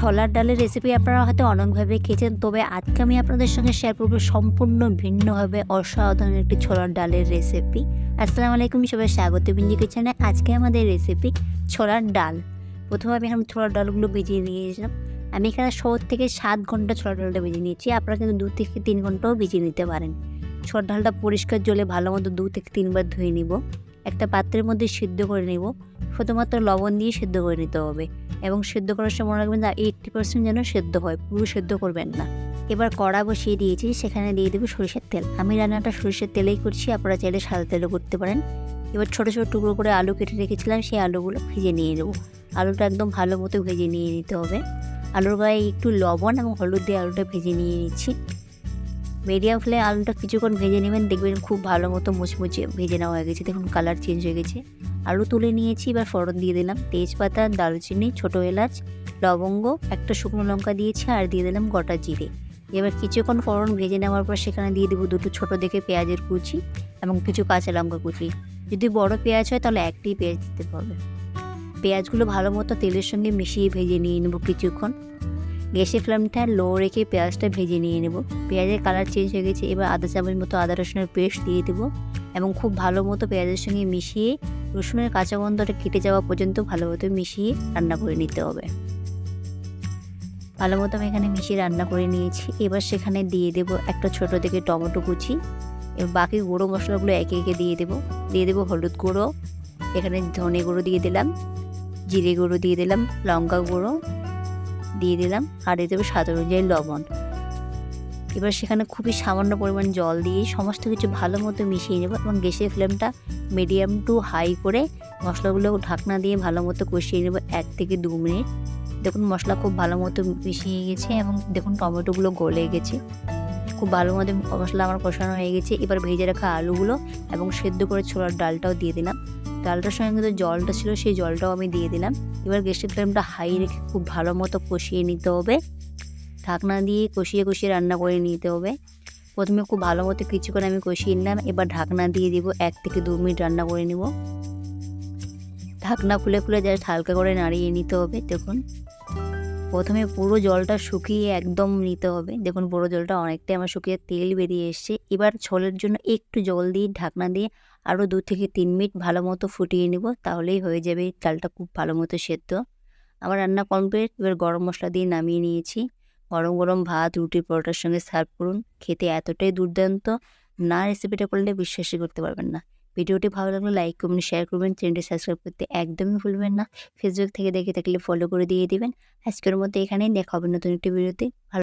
ছোলার ডালের রেসিপি আপনারা হয়তো অনেকভাবে খেয়েছেন, তবে আজকে আমি আপনাদের সঙ্গে শেয়ার করব সম্পূর্ণ ভিন্নভাবে অসাধারণ একটি ছোলার ডালের রেসিপি আসসালামু আলাইকুম, সবাই স্বাগত বিঞ্জি কিচেনে। আজকে আমাদের রেসিপি ছোলার ডাল। প্রথমে আমি এখন ছোলার ডালগুলো ভিজিয়ে নিয়েছিলাম। আমি এখানে শহর থেকে সাত ঘণ্টা ছোলার ডালটা ভেজে নিয়েছি। আপনারা কিন্তু দু থেকে তিন ঘন্টাও ভিজিয়ে নিতে পারেন। ছোলার ডালটা পরিষ্কার জলে ভালো মতো দু থেকে তিনবার ধুয়ে নিব। একটা পাত্রের মধ্যে সিদ্ধ করে নেব। শুধুমাত্র লবণ দিয়ে সেদ্ধ করে নিতে হবে। এবং সেদ্ধ করার সময় মনে রাখবেন এইটটি পার্সেন্ট যেন সেদ্ধ হয়, পুরো সেদ্ধ করবেন না। এবার কড়া বসিয়ে দিয়েছি, সেখানে দিয়ে দেবো সরিষার তেল। আমি রান্নাটা সরিষার তেলেই করছি, আপনারা চাইলে সাদা তেলও করতে পারেন। এবার ছোটো ছোটো টুকরো করে আলু কেটে রেখেছিলাম, সেই আলুগুলো ভেজে নিয়ে নেব। আলুটা একদম ভালো মতো ভেজে নিয়ে নিতে হবে। আলুর গায়ে একটু লবণ এবং হলুদ দিয়ে আলুটা ভেজে নিয়ে নিচ্ছি। মিডিয়াম ফ্লে আলুটা কিছুক্ষণ ভেজে নেবেন, দেখবেন খুব ভালো মতো মুচমুচে ভেজে নেওয়া হয়ে গেছে। দেখুন কালার চেঞ্জ হয়ে গেছে। আলু তুলে নিয়েছি, এবার ফোড়ন দিয়ে দিলাম। তেজপাতা, দারুচিনি, ছোটো এলাচ, লবঙ্গ, একটা শুকনো লঙ্কা দিয়েছি আর দিয়ে দিলাম গোটা জিরে। এবার কিছুক্ষণ ফোড়ন ভেজে নেওয়ার পর সেখানে দিয়ে দেবো দুটো ছোটো দেখে পেঁয়াজের কুচি এবং কিছু কাঁচা লঙ্কা কুচি। যদি বড় পেঁয়াজ হয়, তাহলে একটি পেঁয়াজ দিতে হবে। পেঁয়াজগুলো ভালো মতো তেলের সঙ্গে মিশিয়ে ভেজে নিয়ে নেব কিছুক্ষণ। গ্যাসের ফ্লেমটা লো রেখে পেঁয়াজটা ভেজে নিয়ে নেব। পেঁয়াজের কালার চেঞ্জ হয়ে গেছে, এবার আদা চামচ মতো আদা রসুনের পেস্ট দিয়ে দেবো এবং খুব ভালো মতো পেঁয়াজের সঙ্গে মিশিয়ে রসুনের কাঁচা গন্ধটা কেটে যাওয়া পর্যন্ত ভালো মতো মিশিয়ে রান্না করে নিতে হবে। ভালো মতো আমি এখানে মিশিয়ে রান্না করে নিয়েছি। এবার সেখানে দিয়ে দেবো একটা ছোট থেকে টমেটো কুচি এবার বাকি গুঁড়ো মশলাগুলো একে একে দিয়ে দেবো। দিয়ে দেবো হলুদ গুঁড়ো, এখানে ধনে গুঁড়ো দিয়ে দিলাম, জিরে গুঁড়ো দিয়ে দিলাম, লঙ্কা গুঁড়ো দিয়ে দিলাম। আর দিয়ে হবে স্বাদ অনুযায়ী লবণ। এবার সেখানে খুবই সামান্য পরিমাণ জল দিয়ে সমস্ত কিছু ভালো মতো মিশিয়ে নেব এবং গ্যাসের ফ্লেমটা মিডিয়াম টু হাই করে মশলাগুলো ঢাকনা দিয়ে ভালো মতো কষিয়ে নেব এক থেকে দু মিনিট। দেখুন মশলা খুব ভালো মতো মিশিয়ে গেছে এবং দেখুন টমেটোগুলো গলে গেছে। খুব ভালো মতো মশলা আমার কষানো হয়ে গেছে। এবার ভেজে রাখা আলুগুলো এবং সেদ্ধ করে ছোলার ডালটাও দিয়ে দিলাম। ডালটার সঙ্গে কিন্তু জলটা ছিল, সেই জলটাও আমি দিয়ে দিলাম। এবার গ্যাসের ফ্লেমটা হাই রেখে খুব ভালো মতো কষিয়ে নিতে হবে। ঢাকনা দিয়ে কষিয়ে কষিয়ে রান্না করে নিতে হবে। প্রথমে খুব ভালো মতো কিছুক্ষণ আমি কষিয়ে নিলাম। এবার ঢাকনা দিয়ে দিব, এক থেকে দু মিনিট রান্না করে নিব। ঢাকনা খুলে খুলে জাস্ট হালকা করে নাড়িয়ে নিতে হবে, দেখুন। প্রথমে পুরো জলটা শুকিয়ে একদম নিতে হবে। দেখুন পুরো জলটা অনেকটাই আমার শুকিয়ে তেল বেরিয়ে এসছে। এবার ছোলের জন্য একটু জল দিয়ে, ঢাকনা দিয়ে আরও দু থেকে তিন মিনিট ভালো মতো ফুটিয়ে নেব, তাহলেই হয়ে যাবে ডালটা খুব ভালো মতো সেদ্ধ। আমার রান্না কমপ্লিট এবার গরম মশলা দিয়ে নামিয়ে নিয়েছি। গরম গরম ভাত, রুটি, পরোটার সঙ্গে সার্ভ করুন। খেতে এতটাই দুর্দান্ত, না রেসিপিটা করলে বিশ্বাসই করতে পারবেন না। ভিডিওটি ভালো লাগলে লাইক করবেন শেয়ার করবেন। চ্যানেলটি সাবস্ক্রাইব করতে একদমই ভুলবেন না। ফেসবুক থেকে দেখে থাকলে ফলো করে দিয়ে দিবেন। আজকের মতো এখানেই। দেখা হবে নতুন একটি ভিডিওতে। ভালো